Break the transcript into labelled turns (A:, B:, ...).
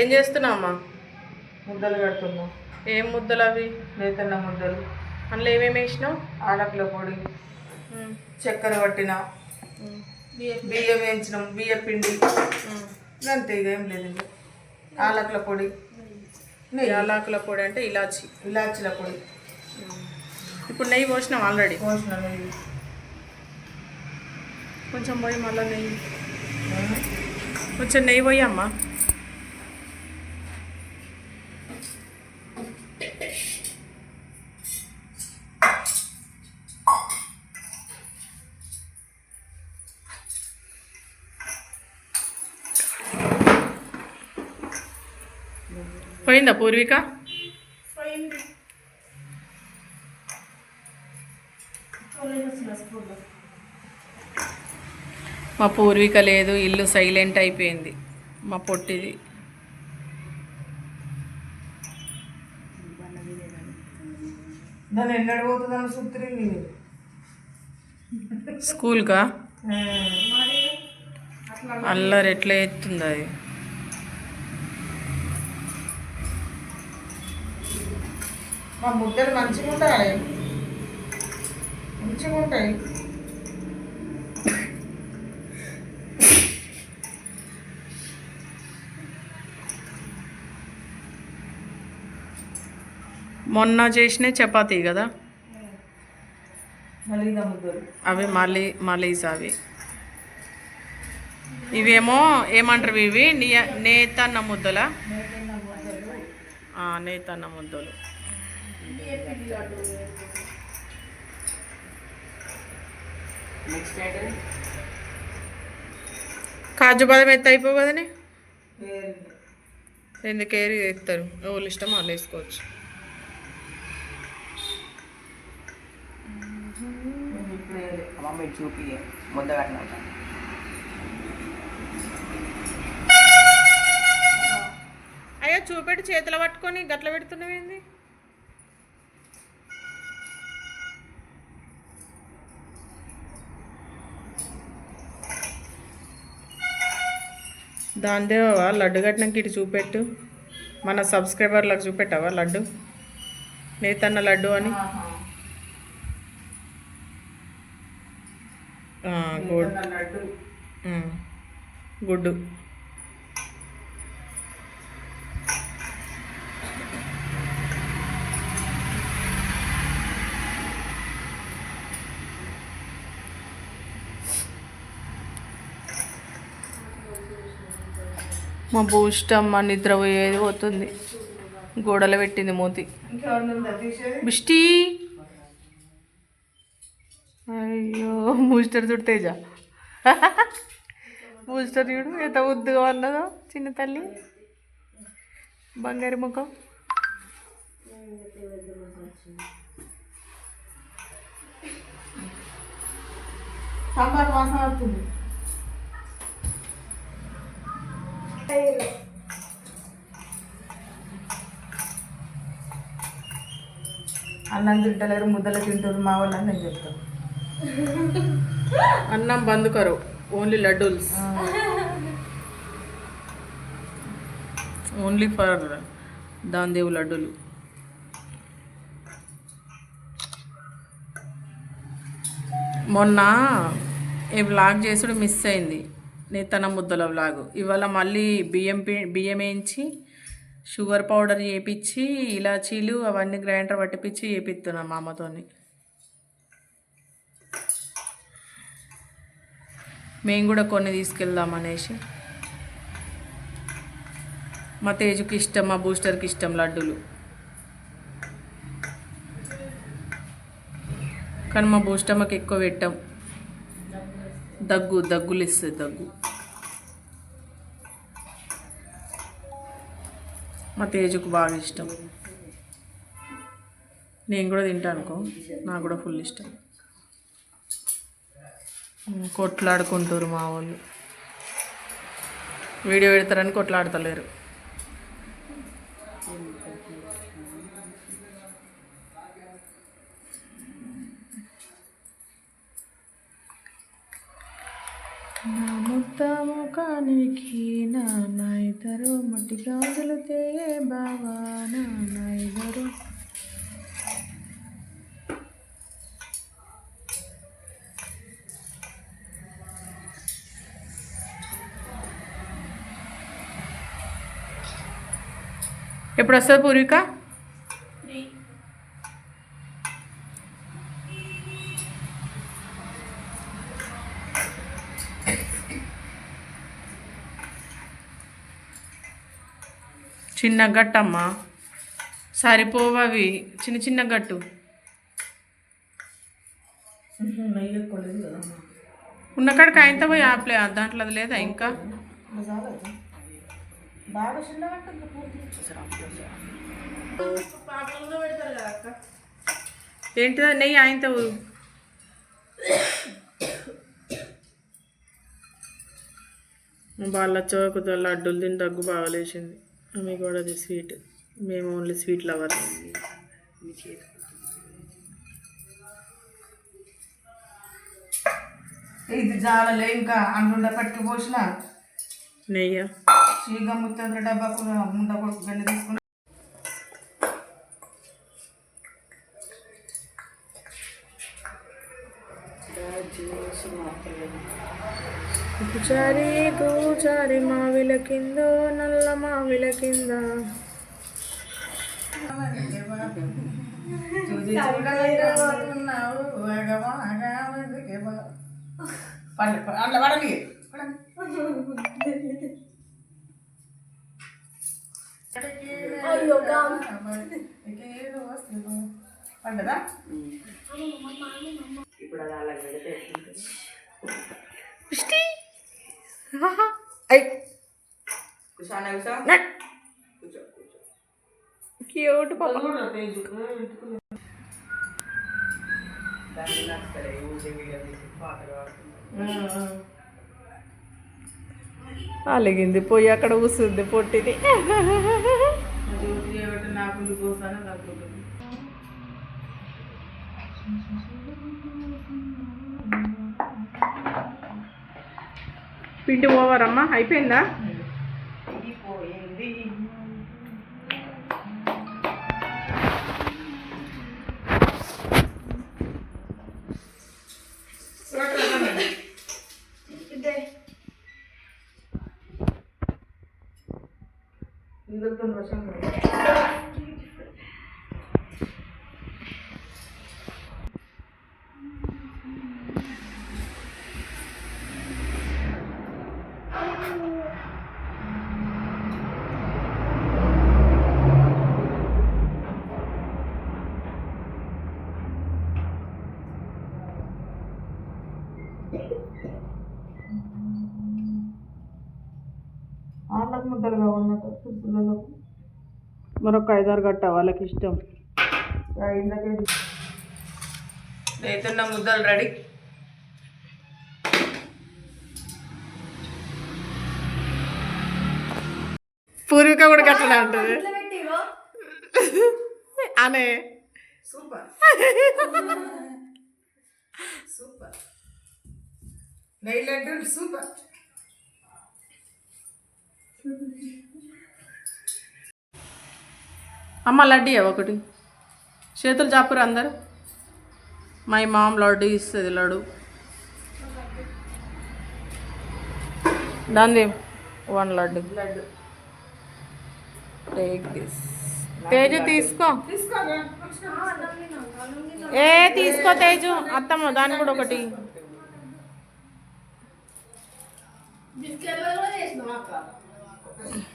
A: ఏం చేస్తున్నావు అమ్మా
B: ముద్దలు కడుతున్నాం
A: ఏం ముద్దలు అవి?
B: నేతన్న ముద్దలు.
A: అందులో ఏమేమి వేసినావు?
B: ఆనపల పొడి చక్కెర పట్టిన బియ్యం వేయించినాం బియ్య పిండి. అంతే ఇక ఏం లేదు ఆలకల పొడి. నెయ్యి
A: యాలకుల పొడి అంటే ఇలాచి.
B: ఇలాచీల పొడి.
A: ఇప్పుడు నెయ్యి పోసినాం ఆల్రెడీ?
B: పోసిన నెయ్యి.
A: కొంచెం పోయి మళ్ళీ నెయ్యి. కొంచెం నెయ్యి పోయి పోయిందా పూర్విక? మా పూర్విక లేదు ఇల్లు సైలెంట్ అయిపోయింది. మా పొట్టిది. స్కూల్కా? అల్లరి ఎట్లా ఎత్తుంది అది
B: మా ముద్దలు మంచిగా ఉంటాయి మంచిగా ఉంటాయి
A: మొన్న చేసిన చపాతీ కదా?
B: మళ్ళీ
A: అవి మళ్ళీ మలీస్ అవి ఇవేమో ఏమంటారు ఇవి? నేతన్న ముద్దల? నేతన్న ముద్దలు. కాజు బాదం ఎత్త అయిపో కదని? ఎందుకు ఏరి ఎత్తారు. ఎవరు ఇష్టం వాళ్ళు వేసుకోవచ్చు.
C: చూపి ముద్ద
A: అయ్యో చూపెట్టి చేతిలో పట్టుకొని గట్ల పెడుతున్నావేంది? దాందేవా లడ్డు కట్టినాక ఇటు చూపెట్టు. మన సబ్స్క్రైబర్లకు చూపెట్టావా లడ్డు? నేతన్న లడ్డు అని. గుడ్.
B: లడ్డు.
A: మా గుడ్డు మా నిద్ర నిద్రపోయేది పోతుంది. గోడలు పెట్టింది మూతి. బిష్టి అయ్యో బూస్టర్ చూడు తేజ. బూస్టర్ చూడు ఎంత ఉద్దుగా ఉన్నదో చిన్న తల్లి. బంగారు ముఖం.
B: సాంబార్ వాసన వస్తుంది. అన్నం తింటలేరు ముద్దలు తింటారు మా వాళ్ళు అని నేను చెప్తాను
A: అన్నం బంద్ కరు ఓన్లీ లడ్డూల్స్. ఓన్లీ ఫర్ దాందేవు లడ్డూలు. మొన్న ఈ వ్లాగ్ చేసుడు మిస్ అయింది. నేతన ముద్దల లాగు ఇవాళ మళ్ళీ బియ్యం బియ్యం వేయించి షుగర్ పౌడర్ చేపించి ఇలాచీలు అవన్నీ గ్రైండర్ పట్టిపించి వేపిస్తున్నాం మా అమ్మతోని మేము కూడా కొన్ని తీసుకెళ్దాం అనేసి. మా తేజుకి ఇష్టం మా బూస్టర్కి ఇష్టం లడ్డూలు. కానీ మా బూస్టమ్మకి ఎక్కువ పెట్టాం. దగ్గు దగ్గులు ఇస్తుంది దగ్గు. మా తేజుకు బాగా ఇష్టం. నేను కూడా తింటానుకో నాకు కూడా ఫుల్ ఇష్టం. కొట్లాడుకుంటారు మా వాళ్ళు. వీడియో పెడతారని కొట్లాడతలేరు. నా ముద్దు భర్త ముఖానికి నాన్న మట్టి గాజులు తేయే బావా నాన్న ఇద్దరు ఎప్పుడు వస్తుంది పూర్విక? చిన్న గట్టమ్మా సరిపోవవి. చిన్న చిన్న గట్టు.
B: ఉన్నకాడికి
A: ఉన్న కాడికి ఆయనతో పోయి ఆపలే. దాంట్లో అది లేదా ఇంకా?
B: ఇంకా
A: ఏంటిదో నెయ్యి ఆయనతో వాళ్ళ చోకుతో లడ్డూలు తిని దగ్గు బాగలేసింది. ఆమె కూడా అది స్వీట్. మేము ఓన్లీ స్వీట్ లవర్స్.
B: ఇది జాలలే ఇంకా అందుండ పట్టుకు పోసిన
A: నెయ్యి?
B: చీగా ముత్తంద్ర డబ్బాకు ముండ కొడుకు గండి తీసుకుని
A: పూచారి పూచారి మావిల కింద నల్ల మావిల కింద.
B: పడండి,
C: ఇప్పుడు అది అలా పెడితే పాడుతున్నారు
A: అలిగింది పోయి అక్కడ కూసుంది పొట్టిది
B: నాకు పిండి ఓవర్ తగ్గుతుంది
A: పిండి అయిపోయిందా
B: ఇందులో వర్షం ఆళ్ళకు ముద్దలుగా ఉన్నట్టు పిల్లలకు
A: మరొక ఐదారు గట్ట వాళ్ళకి ఇష్టం.
B: రైతున్న ముద్దలు రెడీ.
A: పూర్విక కూడా గట్టనే ఉంటుంది. అనే.
B: సూపర్. సూపర్. నెయ్యి లడ్డు సూపర్.
A: అమ్మ లడ్డీ ఒకటి? చేతులు చాపురు అందరు. మై మామ్ లడ్డు ఇస్తుంది లడ్డు. దాన్ని one laddu.
B: Laddu.
A: Take this Teju తీసుకో. ఏ తీసుకో తేజు. అత్తమ్మ దాన్ని కూడా ఒకటి.
B: బిస్కెట్ కూడా చేసినాం Okay.